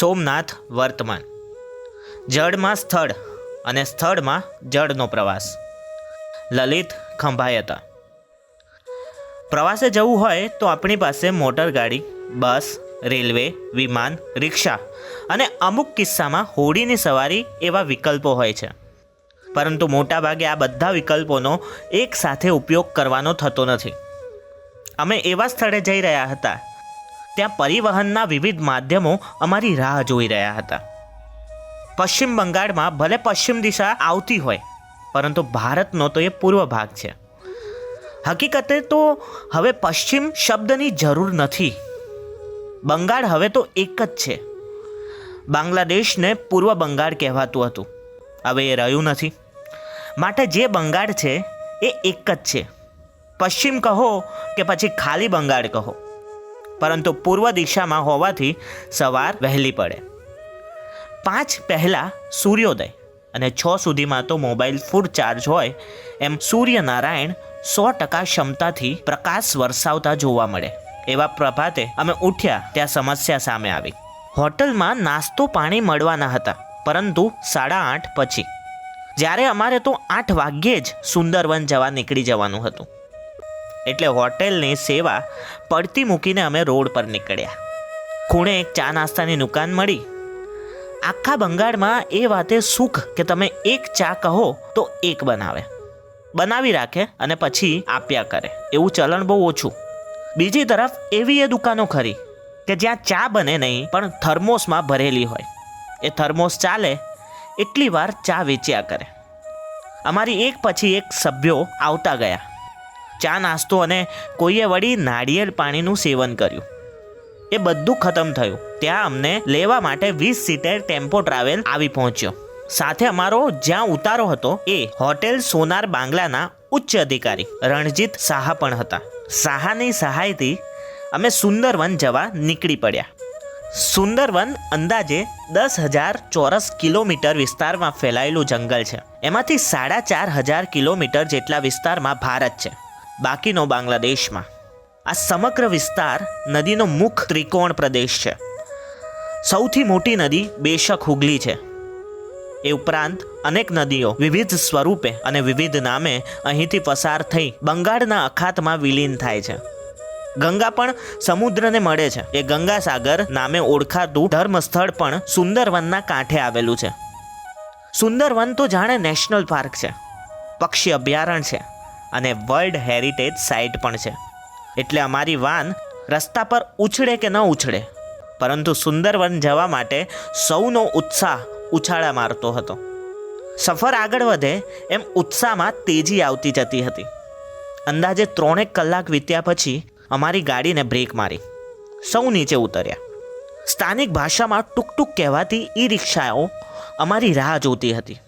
સોમનાથ વર્તમાન. જળમાં સ્થળ અને સ્થળમાં જળનો પ્રવાસ. લલિત ખંભાઈ હતા પ્રવાસે જવું હોય તો આપણી પાસે મોટર ગાડી, બસ, રેલવે, વિમાન, રિક્ષા અને અમુક કિસ્સામાં હોડીની સવારી એવા વિકલ્પો હોય છે. પરંતુ મોટાભાગે આ બધા વિકલ્પોનો એકસાથે ઉપયોગ કરવાનો થતો નથી. અમે એવા સ્થળે જઈ રહ્યા હતા ત્યાં પરિવહનના વિવિધ માધ્યમો અમારી રાહ જોઈ રહ્યા હતા. પશ્ચિમ બંગાળમાં ભલે પશ્ચિમ દિશા આવતી હોય, પરંતુ ભારતનો તો એ પૂર્વ ભાગ છે. હકીકતે તો હવે પશ્ચિમ શબ્દની જરૂર નથી. બંગાળ હવે તો એક જ છે. બાંગ્લાદેશને પૂર્વ બંગાળ કહેવાતું હતું. હવે એ રહ્યું નથી. માટે જે બંગાળ છે, એ એક જ છે. પશ્ચિમ કહો કે પછી ખાલી બંગાળ કહો. પરંતુ પૂર્વ દિશામાં હોવાથી સવાર વહેલી પડે. પાંચ પહેલાં સૂર્યોદય અને છ સુધીમાં તો મોબાઈલ ફૂલ ચાર્જ હોય એમ સૂર્યનારાયણ સો ટકા ક્ષમતાથી પ્રકાશ વરસાવતા જોવા મળે. એવા પ્રભાતે અમે ઉઠ્યા ત્યાં સમસ્યા સામે આવી. હોટલમાં નાસ્તો પાણી મળવાના હતા, પરંતુ સાડા આઠ પછી. જ્યારે અમારે તો આઠ વાગ્યે જ સુંદરવન જવા નીકળી જવાનું હતું. એટલે હોટેલની સેવા પડતી મૂકીને અમે રોડ પર નીકળ્યા. ખૂણે એક ચા નાસ્તાની દુકાન મળી. આખા બંગાળમાં એ વાતે સુખ કે તમે એક ચા કહો તો એક બનાવે. બનાવી રાખે અને પછી આપ્યા કરે. એવું ચલણ બહુ ઓછું. બીજી તરફ એવી એ દુકાનો ખરી કે જ્યાં ચા બને નહીં, પણ થર્મોસમાં ભરેલી હોય. એ થર્મોસ ચાલે, એટલી વાર ચા વેચ્યા કરે. અમારી એક પછી એક સભ્યો આવતા ગયા. ચા, નાસ્તો અને કોઈએ વળી નાળિયેર પાણીનું સેવન કર્યું. એ બધું ખતમ થયું. ત્યાં અમને લેવા માટે વીસ સીટર ટેમ્પો ટ્રાવેલ આવી પહોંચ્યો. સાથે અમારો જ્યાં ઉતારો હતો એ હોટેલ સોનાર બાંગ્લાના ઉચ્ચ અધિકારી રણજીત સાહા પણ હતા. સાહાની સહાયથી અમે સુંદરવન જવા નીકળી પડ્યા. સુંદરવન અંદાજે દસ હજાર ચોરસ કિલોમીટર વિસ્તારમાં ફેલાયેલું જંગલ છે. એમાંથી સાડા ચાર હજાર કિલોમીટર જેટલા વિસ્તારમાં ભારત છે. બાકીનો બાંગ્લાદેશમાં. આ સમગ્ર વિસ્તાર નદીનો મુખ ત્રિકોણ પ્રદેશ છે. સૌથી મોટી નદી બેશક હુગલી છે. એ ઉપરાંત અનેક નદીઓ વિવિધ સ્વરૂપે અને વિવિધ નામે અહીંથી પસાર થઈ બંગાળના અખાતમાં વિલીન થાય છે. ગંગા પણ સમુદ્રને મળે છે. એ ગંગાસાગર નામે ઓળખાતું ધર્મસ્થળ પણ સુંદરવનના કાંઠે આવેલું છે. સુંદરવન તો જાણે નેશનલ પાર્ક છે. પક્ષી અભયારણ્ય છે. અને વર્લ્ડ હેરિટેજ સાઇટ પણ છે. એટલે અમારી વાન રસ્તા પર ઉછળે કે ન ઉછળે. પરંતુ સુંદરવન જવા માટે સૌનો ઉત્સાહ ઉછાળા મારતો હતો. સફર આગળ વધે એમ ઉત્સાહમાં તેજી આવતી જતી હતી. અંદાજે ત્રણેક કલાક વીત્યા પછી અમારી ગાડીને બ્રેક મારી. સૌ નીચે ઉતર્યા. સ્થાનિક ભાષામાં ટૂંક ટૂંક કહેવાતી ઈ રિક્ષાઓ અમારી રાહ જોતી હતી.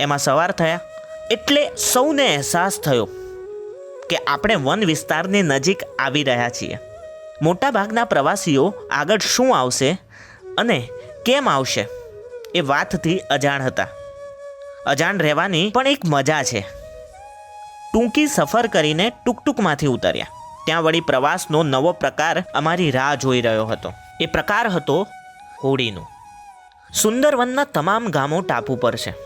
એમાં સવાર થયા. એટલે સૌને અહેસાસ થયો કે આપણે વન વિસ્તારની નજીક આવી રહ્યા છીએ. મોટાભાગના પ્રવાસીઓ આગળ શું આવશે અને કેમ આવશે એ વાતથી અજાણ હતા. અજાણ રહેવાની પણ એક મજા છે. ટૂંકી સફર કરીને ટૂંકટૂંકમાંથી ઉતર્યા. ત્યાં વળી પ્રવાસનો નવો પ્રકાર અમારી રાહ જોઈ રહ્યો હતો. એ પ્રકાર હતો હોડીનો. સુંદરવનના તમામ ગામો ટાપુ પર છે.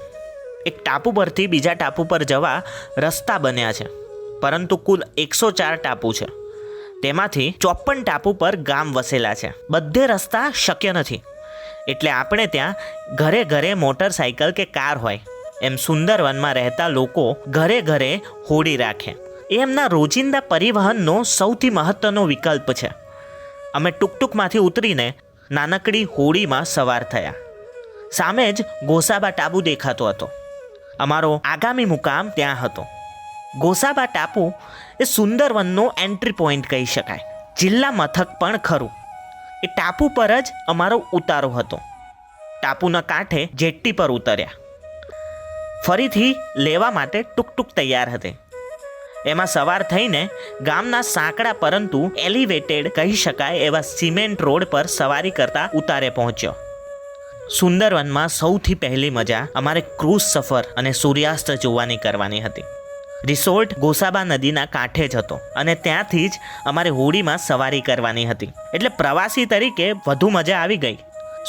એક ટાપુ પરથી બીજા ટાપુ પર જવા રસ્તા બન્યા છે. પરંતુ કુલ એકસો ચાર ટાપુ છે. તેમાંથી ચોપન ટાપુ પર ગામ વસેલા છે. બધે રસ્તા શક્ય નથી. એટલે આપણે ત્યાં ઘરે ઘરે મોટરસાયકલ કે કાર હોય. એમ સુંદરવનમાં રહેતા લોકો ઘરે ઘરે હોડી રાખે. એ એમના રોજિંદા પરિવહનનો સૌથી મહત્ત્વનો વિકલ્પ છે. અમે ટુકટુકમાંથી ઉતરીને નાનકડી હોડીમાં સવાર થયા. સામે જ ગોસાબા ટાપુ દેખાતો હતો. અમારો આગામી મુકામ ત્યાં હતો. ગોસાબા ટાપુ એ સુંદરવનનો એન્ટ્રી પોઈન્ટ કહી શકાય. જિલ્લા મથક પણ ખરું. એ ટાપુ પર જ અમારો ઉતારો હતો. ટાપુના કાંઠે જેટ્ટી પર ઉતર્યા. ફરીથી લેવા માટે ટુકટુક તૈયાર હતી. એમાં સવાર થઈને ગામના સાંકડા પરંતુ એલિવેટેડ કહી શકાય એવા સિમેન્ટ રોડ પર સવારી કરતા ઉતારે પહોંચ્યો. સુંદરવનમાં સૌથી પહેલી મજા અમારે ક્રૂઝ સફર અને સૂર્યાસ્ત જોવાની કરવાની હતી. રિસોર્ટ ગોસાબા નદીના કાંઠે જ હતો અને ત્યાંથી જ અમારે હોડીમાં સવારી કરવાની હતી. એટલે પ્રવાસી તરીકે વધુ મજા આવી ગઈ.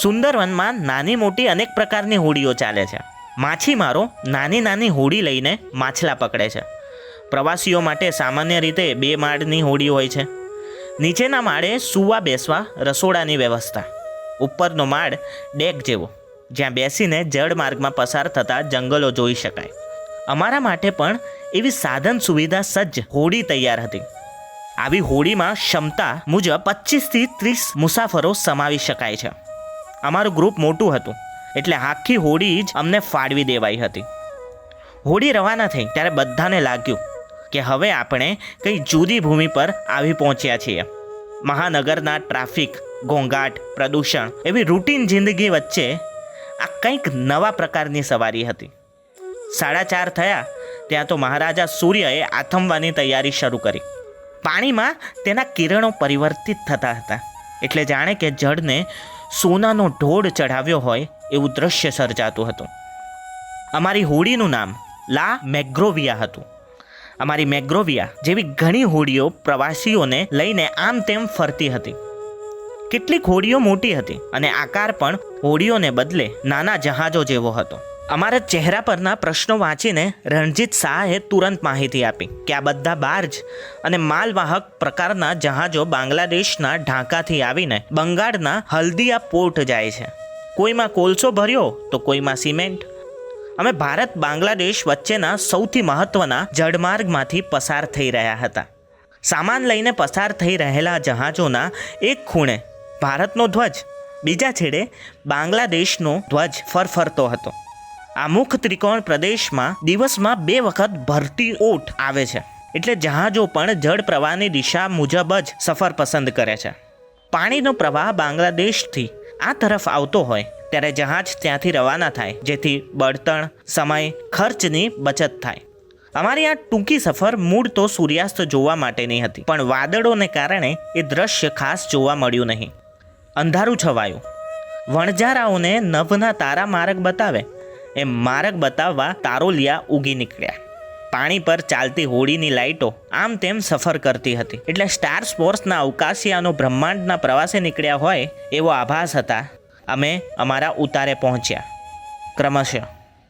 સુંદરવનમાં નાની મોટી અનેક પ્રકારની હોડીઓ ચાલે છે. માછીમારો નાની નાની હોડી લઈને માછલા પકડે છે. પ્રવાસીઓ માટે સામાન્ય રીતે બે માળની હોડી હોય છે. નીચેના માળે સૂવા બેસવા રસોડાની વ્યવસ્થા. ઉપરનો માળ ડેક જેવો, જ્યાં બેસીને જળમાર્ગમાં પસાર થતા જંગલો જોઈ શકાય. અમારા માટે પણ એવી સાધન સુવિધા સજ્જ હોડી તૈયાર હતી. આવી હોડીમાં ક્ષમતા મુજબ પચીસથી ત્રીસ મુસાફરો સમાવી શકાય છે. અમારું ગ્રુપ મોટું હતું, એટલે આખી હોડી જ અમને ફાળવી દેવાઈ હતી. હોડી રવાના થઈ ત્યારે બધાને લાગ્યું કે હવે આપણે કંઈ જુદી ભૂમિ પર આવી પહોંચ્યા છીએ. મહાનગરના ટ્રાફિક ઘોંઘાટ, પ્રદૂષણ એવી રૂટીન જિંદગી વચ્ચે આ કંઈક નવા પ્રકારની સવારી હતી. સાડા ચાર થયા, ત્યાં તો મહારાજા સૂર્યએ આથમવાની તૈયારી શરૂ કરી. પાણીમાં તેના કિરણો પરિવર્તિત થતા હતા. એટલે જાણે કે જળને સોનાનો ઢોળ ચઢાવ્યો હોય એવું દ્રશ્ય સર્જાતું હતું. અમારી હોડીનું નામ લા મેગ્રોવિયા હતું. અમારી મેગ્રોવિયા જેવી ઘણી હોડીઓ પ્રવાસીઓને લઈને આમ તેમ ફરતી હતી. કેટલીક હોડીઓ મોટી હતી અને આકાર પણ હોડીઓને બદલે નાના જહાજો જેવો હતો. અમારા ચહેરા પરના પ્રશ્નો વાંચીને રણજીત શાહે તુરંત માહિતી આપી કે આ બધા બાર્જ અને માલવાહક પ્રકારના જહાજો બાંગ્લાદેશના ઢાકાથી આવીને બંગાળના હલ્દિયા પોર્ટ જાય છે. કોઈમાં કોલસો ભર્યો તો કોઈમાં સિમેન્ટ. અમે ભારત બાંગ્લાદેશ વચ્ચેના સૌથી મહત્વના જળમાર્ગમાંથી પસાર થઈ રહ્યા હતા. સામાન લઈને પસાર થઈ રહેલા જહાજોના એક ખૂણે ભારતનો ધ્વજ. બીજા છેડે બાંગ્લાદેશનો ધ્વજ ફરફરતો હતો. આ મુખ ત્રિકોણ પ્રદેશમાં દિવસમાં બે વખત ભરતી ઓટ આવે છે. એટલે જહાજો પણ જળ પ્રવાહની દિશા મુજબ જ સફર પસંદ કરે છે. પાણીનો પ્રવાહ બાંગ્લાદેશથી આ તરફ આવતો હોય, ત્યારે જહાજ ત્યાંથી રવાના થાય, જેથી બળતણ, સમય, ખર્ચની બચત થાય. અમારી આ ટૂંકી સફર મૂળ તો સૂર્યાસ્ત જોવા માટેની હતી, પણ વાદળોને કારણે એ દ્રશ્ય ખાસ જોવા મળ્યું નહીં. અંધારું છવાયું. વણજારાઓને નભના તારા માર્ગ બતાવે. એ માર્ગ બતાવવા તારોલિયા ઉગી નીકળ્યા. પાણી પર ચાલતી હોડીની લાઇટો આમ તેમ સફર કરતી હતી. એટલે સ્ટાર સ્પોર્ટ્સના અવકાશિયાનો બ્રહ્માંડના પ્રવાસે નીકળ્યા હોય એવો આભાસ હતા. અમે અમારા ઉતારે પહોંચ્યા. ક્રમશઃ